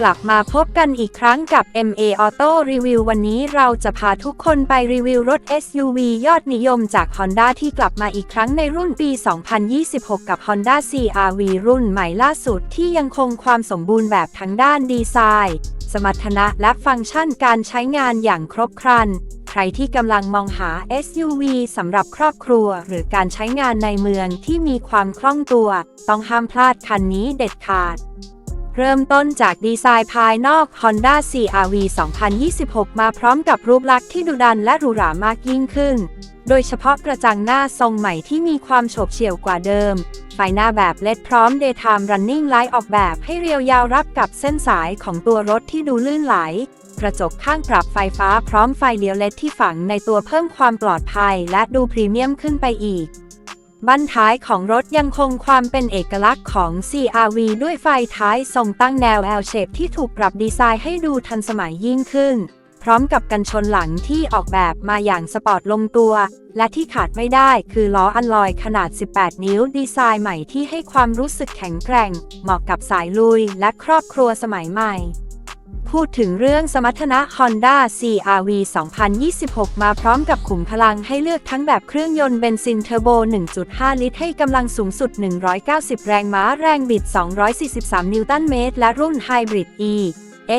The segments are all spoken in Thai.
กลับมาพบกันอีกครั้งกับ MA Auto Review วันนี้เราจะพาทุกคนไปรีวิวรถ SUV ยอดนิยมจาก Honda ที่กลับมาอีกครั้งในรุ่นปี 2026 กับ Honda CR-V รุ่นใหม่ล่าสุดที่ยังคงความสมบูรณ์แบบทั้งด้านดีไซน์ สมรรถนะและฟังก์ชันการใช้งานอย่างครบครัน ใครที่กำลังมองหา SUV สำหรับครอบครัว หรือการใช้งานในเมืองที่มีความคล่องตัว ต้องห้ามพลาดคันนี้เด็ดขาด เริ่มต้นจากดีไซน์ภายนอก Honda CR-V 2026 มาพร้อมกับรูปลักษณ์ที่ดุดันและหรูหรามากยิ่งขึ้น โดยเฉพาะกระจังหน้าทรงใหม่ที่มีความโฉบเฉี่ยวกว่าเดิม ไฟหน้าแบบเลดพร้อม Daytime Running Light ออกแบบให้เรียวยาวรับกับเส้นสายของตัวรถที่ดูลื่นไหล กระจกข้างปรับไฟฟ้าพร้อมไฟเลี้ยวเลดที่ฝังในตัวเพิ่มความปลอดภัย และดูพรีเมียมขึ้นไปอีก บั้นท้ายของรถยังคงความเป็นเอกลักษณ์ของ CRV ด้วยไฟท้ายทรงตั้งแนว L shape ที่ถูกปรับดีไซน์ให้ดูทันสมัยยิ่งขึ้น พร้อมกับกันชนหลังที่ออกแบบมาอย่างสปอร์ตลงตัว และที่ขาดไม่ได้คือล้ออัลลอยขนาด 18 นิ้วดีไซน์ใหม่ที่ให้ความรู้สึกแข็งแกร่ง เหมาะกับสายลุยและครอบครัวสมัยใหม่ พูดถึงเรื่องสมรรถนะ Honda CR-V 2026 มาพร้อมกับขุมพลังให้เลือกทั้งแบบเครื่องยนต์เบนซินเทอร์โบ 1.5 ลิตร ให้กำลังสูงสุด 190 แรงม้า แรงบิด 243 นิวตันเมตร และรุ่น Hybrid E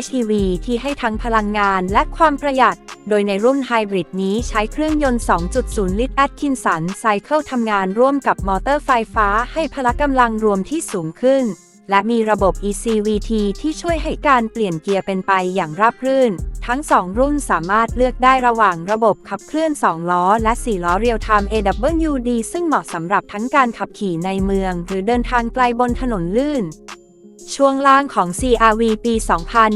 HEV ที่ให้ทั้งพลังงานและความประหยัด โดยในรุ่น Hybrid นี้ใช้เครื่องยนต์ 2.0 ลิตร Atkinson Cycle ทำงานร่วมกับมอเตอร์ไฟฟ้าให้พละกำลังรวมที่สูงขึ้น และมีระบบ ECVT ที่ช่วยให้การเปลี่ยนเกียร์เป็นไปอย่างราบรื่น ทั้ง 2 รุ่นสามารถเลือกได้ระหว่างระบบขับเคลื่อน 2 ล้อ และ 4 ล้อเรียลไทม์ AWD ซึ่งเหมาะสำหรับทั้งการขับขี่ในเมือง หรือเดินทางไกลบนถนนลื่น ช่วงล่างของ CRV ปี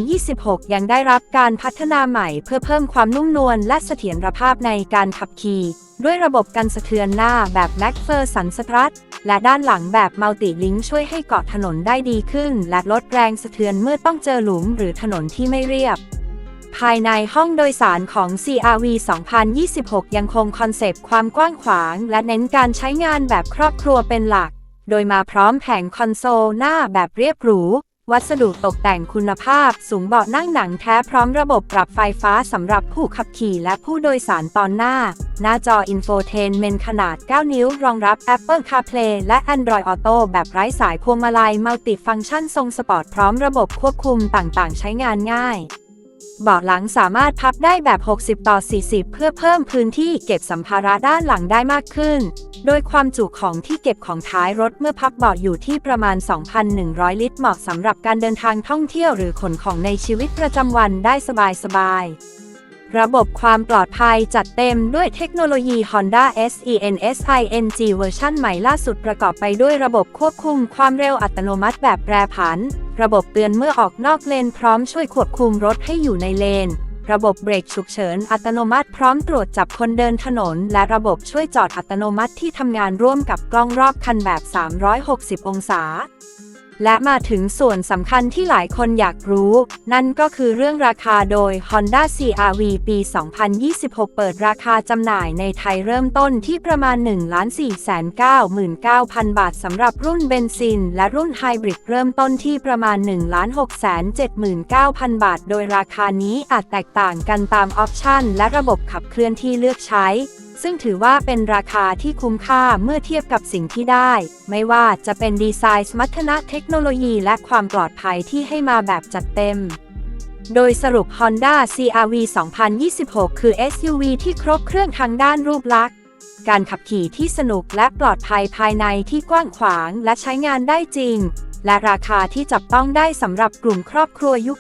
2026 ยังได้รับการพัฒนาใหม่เพื่อเพิ่มความนุ่มนวลและเสถียรภาพในการขับขี่ ด้วยระบบกันสะเทือนหน้าแบบ m a c p h e r s o n Strut และด้านหลังแบบ Multi Link ช่วยให้เกาะถนนได้ดีขึ้น และลดแรงสะเทือนเมื่อต้องเจอหลุมหรือถนนที่ไม่เรียบ ภายในห้องโดยสารของ CRV 2026 ยังคงคอนเซปต์ความกว้างขวาง และเน้นการใช้งานแบบครอบครัวเป็นหลัก โดยมาพร้อมแผงคอนโซลหน้าแบบเรียบหรู วัสดุตกแต่งคุณภาพ สูงเบาะนั่งหนังแท้พร้อมระบบปรับไฟฟ้าสำหรับผู้ขับขี่และผู้โดยสารตอนหน้า หน้าจออินโฟเทนเมนขนาด 9 นิ้ว รองรับ Apple CarPlay และ Android Auto แบบไร้สายพวงมาลัยมัลติฟังก์ชันทรงสปอร์ตพร้อมระบบควบคุมต่างๆ ใช้งานง่ายเบาะหลังสามารถพับได้แบบ 60 ต่อ 40 เพื่อเพิ่มพื้นที่เก็บสัมภาระด้านหลังได้มากขึ้น โดยความจุของที่เก็บของท้ายรถเมื่อพับเบาะอยู่ที่ประมาณ 2,100 ลิตร เหมาะสำหรับการเดินทางท่องเที่ยวหรือขนของในชีวิตประจำวันได้สบายๆ ระบบความปลอดภัยจัดเต็มด้วยเทคโนโลยี Honda SENSING เวอร์ชันใหม่ล่าสุดประกอบไปด้วยระบบควบคุมความเร็วอัตโนมัติแบบแปรผัน ระบบเตือนเมื่อออกนอกเลนพร้อมช่วยควบคุมรถให้อยู่ในเลน ระบบเบรกฉุกเฉินอัตโนมัติพร้อมตรวจจับคนเดินถนน และระบบช่วยจอดอัตโนมัติที่ทำงานร่วมกับกล้องรอบคันแบบ 360 องศา และมาถึงส่วนสำคัญที่หลายคนอยากรู้ นั่นก็คือเรื่องราคาโดย Honda CR-V ปี 2026 เปิดราคาจำหน่ายในไทยเริ่มต้นที่ประมาณ 1,499,000บาทสำหรับรุ่นเบนซิน และรุ่นไฮบริดเริ่มต้นที่ประมาณ 1,679,000 บาท โดยราคานี้อาจแตกต่างกันตามออปชันและระบบขับเคลื่อนที่เลือกใช้ ซึ่งถือว่าเป็นราคาที่คุ้มค่าเมื่อเทียบกับสิ่งที่ได้ ไม่ว่าจะเป็นดีไซน์สมรรถนะเทคโนโลยีและความปลอดภัยที่ให้มาแบบจัดเต็ม โดยสรุป Honda CR-V 2026 คือ SUV ที่ครบเครื่องทางด้านรูปลักษณ์ การขับขี่ที่สนุกและปลอดภัยภายในที่กว้างขวางและใช้งานได้จริง และราคาที่จับต้องได้สำหรับกลุ่มครอบครัวยุค